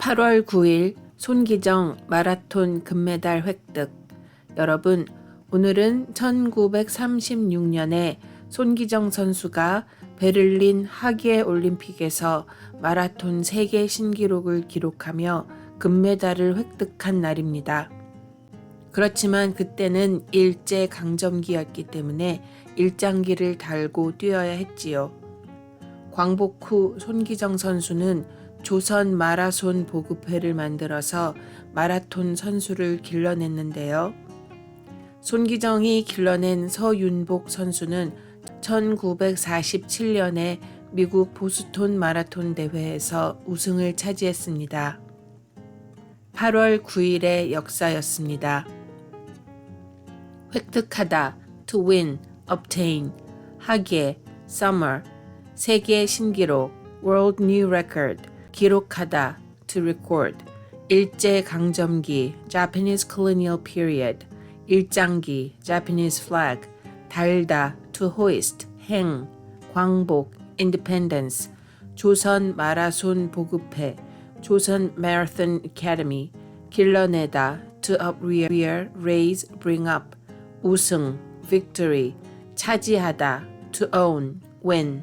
8월 9일 손기정 마라톤 금메달 획득. 여러분, 오늘은 1936년에 손기정 선수가 베를린 하계 올림픽에서 마라톤 세계 신기록을 기록하며 금메달을 획득한 날입니다. 그렇지만 그때는 일제 강점기였기 때문에 일장기를 달고 뛰어야 했지요. 광복 후 손기정 선수는 조선 마라손 보급회를 만들어서 마라톤 선수를 길러냈는데요. 손기정이 길러낸 서윤복 선수는 1947년에 미국 보스톤 마라톤 대회에서 우승을 차지했습니다. 8월 9일의 역사였습니다. 획득하다, to win, obtain, 하계, summer, 세계 신기록, world new record, 기록하다, to record, 일제 강점기, Japanese colonial period, 일장기, Japanese flag, 달다, to hoist, 행, 광복, independence, 조선 마라손 보급회, 조선 Marathon Academy, 길러내다, to uprear, raise, bring up, 우승, victory, 차지하다, to own, win.